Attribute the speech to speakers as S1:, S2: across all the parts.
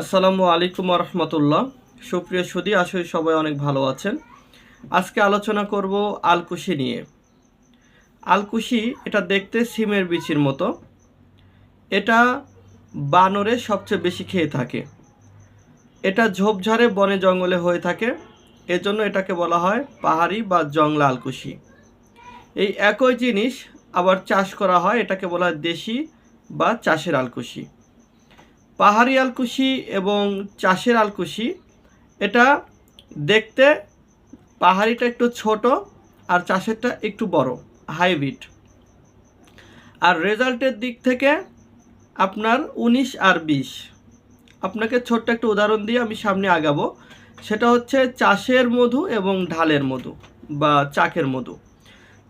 S1: আসসালামু আলাইকুম রহমতুল্লাহ। সুপ্রিয় সুদী আসলে সবাই অনেক ভালো আছেন। আজকে আলোচনা করব আলকুশি নিয়ে। আলকুশি এটা দেখতে সিমের বিচির মতো। এটা বানরে সবচেয়ে বেশি খেয়ে থাকে। এটা ঝোপঝাড়ে বনে জঙ্গলে হয়ে থাকে। এজন্য এটাকে বলা হয় পাহাড়ি বা জংলা আলকুশি। এই একই জিনিস আবার চাষ করা হয়, এটাকে বলা হয় দেশি বা চাষের আলকুশি। পাহাড়ি আলকুশি এবং চাষের আলকুশি। এটা দেখতে পাহাড়িটা একটু ছোট আর চাষেরটা একটু বড়, হাইব্রিড। আর রেজাল্টের দিক থেকে আপনার উনিশ আর বিশ। আপনাকে ছোট্ট একটা উদাহরণ দিয়ে আমি সামনে আগাবো। সেটা হচ্ছে চাষের মধু এবং ঢালের মধু বা চাকের মধু।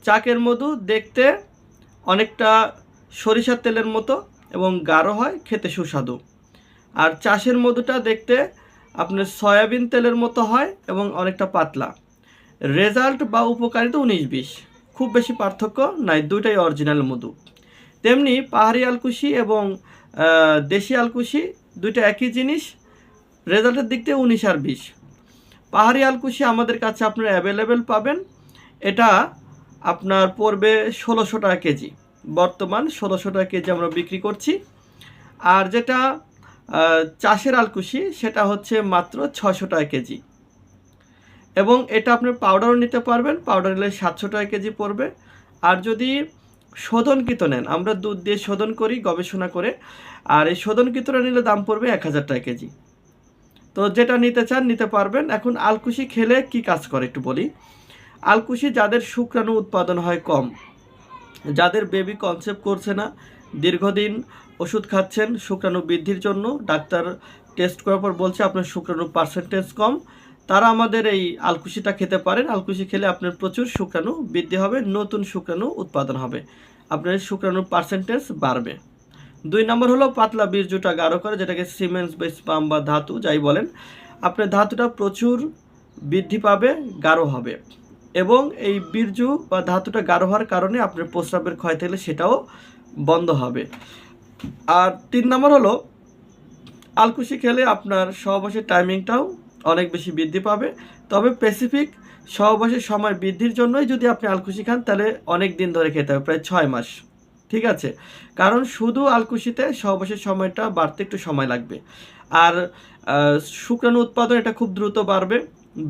S1: চাকের মধু দেখতে অনেকটা সরিষার তেলের মতো এবং গাঢ় হয়, খেতে সুস্বাদু। আর চাষের মধুটা দেখতে আপনার সয়াবিন তেলের মতো হয় এবং অনেকটা পাতলা। রেজাল্ট বা উপকারিতা উনিশ বিশ। খুব বেশি পার্থক্য নাই, দুইটাই অরিজিনাল মধু। তেমনি পাহাড়ি আলকুশি এবং দেশি আলকুশি দুইটা একই জিনিস, রেজাল্টের দিক থেকে উনিশ আর বিশ। পাহাড়ি আলকুশি আমাদের কাছে আপনারা অ্যাভেলেবেল পাবেন। এটা আপনার পড়বে ষোলোশো টাকা কেজি। বর্তমান ষোলোশো টাকা কেজি আমরা বিক্রি করছি। আর যেটা চাষের আলকুশি, সেটা হচ্ছে মাত্র ছশো টাকা কেজি। এবং এটা আপনি পাউডারও নিতে পারবেন পাউডার নিলে সাতশো টাকা কেজি পড়বে। আর যদি শোধনকৃত নেন, আমরা দুধ দিয়ে শোধন করি, গবেষণা করে, আর এই শোধনকৃতটা নিলে দাম পড়বে এক হাজার টাকা কেজি। তো যেটা নিতে চান, নিতে পারবেন। এখন আলকুশি খেলে কি কাজ করে, একটু বলি। আলকুশি যাদের শুক্রাণু উৎপাদন হয় কম, যাদের বেবি কনসেপ্ট করছে না দীর্ঘদিন ওষুধ খাচ্ছেন, শুক্রাণু বৃদ্ধির জন্য। ডাক্তার টেস্ট করার পর বলছে, আপনার শুক্রাণু পার্সেন্টেজ কম। তারা আমাদের এই আলকুশিটা খেতে পারেন। আলকুশি খেলে আপনার প্রচুর শুক্রাণু বৃদ্ধি হবে, নতুন শুক্রাণু উৎপাদন হবে। আপনার শুক্রাণুর পার্সেন্টেজ বাড়বে। দুই নম্বর হলো পাতলা বীর্যটা গাঢ় করে, যেটাকে সিমেন্টস বা স্পাম বা ধাতু, যাই বলেন। আপনার ধাতুটা প্রচুর বৃদ্ধি পাবে, গাঢ় হবে। এবং এই বীর্য বা ধাতুটা গাঢ় হওয়ার কারণে আপনার প্রস্রাবের ক্ষয় থাকলে সেটাও বন্ধ হবে। আর তিন নম্বর হলো আলকুশি খেলে আপনার সহবাসের টাইমিংটাও অনেক বেশি বৃদ্ধি পাবে। তবে স্পেসিফিক সহবাসের সময় বৃদ্ধির জন্যই যদি আপনি আলকুশি খান, তাহলে অনেক দিন ধরে খেতে হবে, প্রায় ছয় মাস। ঠিক আছে? কারণ শুধু আলকুশিতে সহবাসের সময়টা বাড়তে একটু সময় লাগবে। আর শুক্রাণু উৎপাদন এটা খুব দ্রুত বাড়বে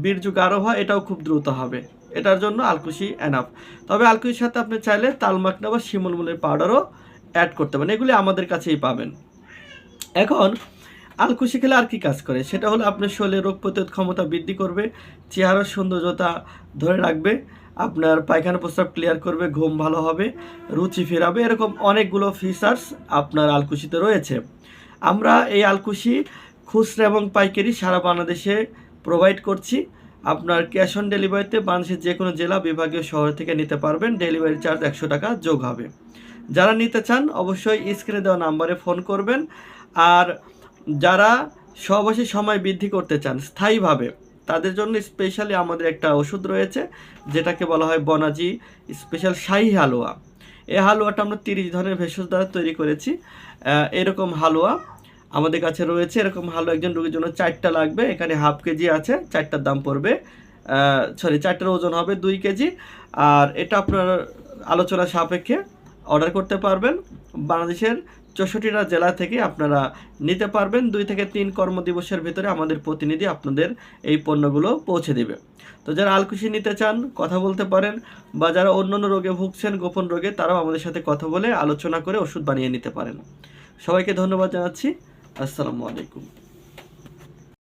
S1: বীর্য গাঢ় হয় এটাও খুব দ্রুত হবে। এটার জন্য আলকুশি এনাফ তবে আলকুশির সাথে আপনি চাইলে তালমাকনা বা শিমুলমুলের পাউডারও অ্যাড করতে পারেন। এগুলি আমাদের কাছেই পাবেন। এখন, আলকুশি খেলে আর কি কাজ করে? সেটা হলো আপনার শরীরে রোগ প্রতিরোধ ক্ষমতা বৃদ্ধি করবে, চেহারার সৌন্দর্যতা ধরে রাখবে, আপনার পায়খানা প্রস্রাব ক্লিয়ার করবে, ঘুম ভালো হবে, রুচি ফেরাবে, এরকম অনেকগুলো ফিচার্স আপনার আলকুশিতে রয়েছে। আমরা এই আলকুশি খুচরা এবং পাইকারি সারা বাংলাদেশে প্রোভাইড করছি। আপনার ক্যাশ অন ডেলিভারিতে বাংলাদেশের যে কোনো জেলা, বিভাগীয় শহর থেকে নিতে পারবেন। ডেলিভারি চার্জ একশো টাকা যোগ হবে। যারা নিতে চান, অবশ্যই স্ক্রিনে দেওয়া নাম্বারে ফোন করবেন। আর যারা সহবাসী সময় বৃদ্ধি করতে চান, স্থায়ীভাবে, তাদের জন্য স্পেশালি আমাদের একটা ওষুধ রয়েছে, যেটাকে বলা হয় বনাজি স্পেশাল শাহি হালুয়া। এই হালুয়াটা আমরা তিরিশ ধরনের ভেষজ দ্বারা তৈরি করেছি। এরকম হালুয়া আমাদের কাছে রয়েছে এরকম ভালো একজন রোগীর জন্য চারটা লাগবে। এখানে হাফ কেজি আছে, চারটার দাম পড়বে। সরি চারটার ওজন হবে দুই কেজি। আর এটা আপনার আলোচনা সাপেক্ষে অর্ডার করতে পারবেন। বাংলাদেশের চৌষট্টিটা জেলা থেকে আপনারা নিতে পারবেন। দুই থেকে তিন কর্মদিবসের ভিতরে আমাদের প্রতিনিধি আপনাদের এই পণ্যগুলো পৌঁছে দেবে। তো যারা আলকুশি নিতে চান, কথা বলতে পারেন, বা যারা অন্য অন্য রোগে ভুগছেন, গোপন রোগে, তারাও আমাদের সাথে কথা বলে আলোচনা করে ওষুধ বানিয়ে নিতে পারেন। সবাইকে ধন্যবাদ জানাচ্ছি। আসসালামু আলাইকুম।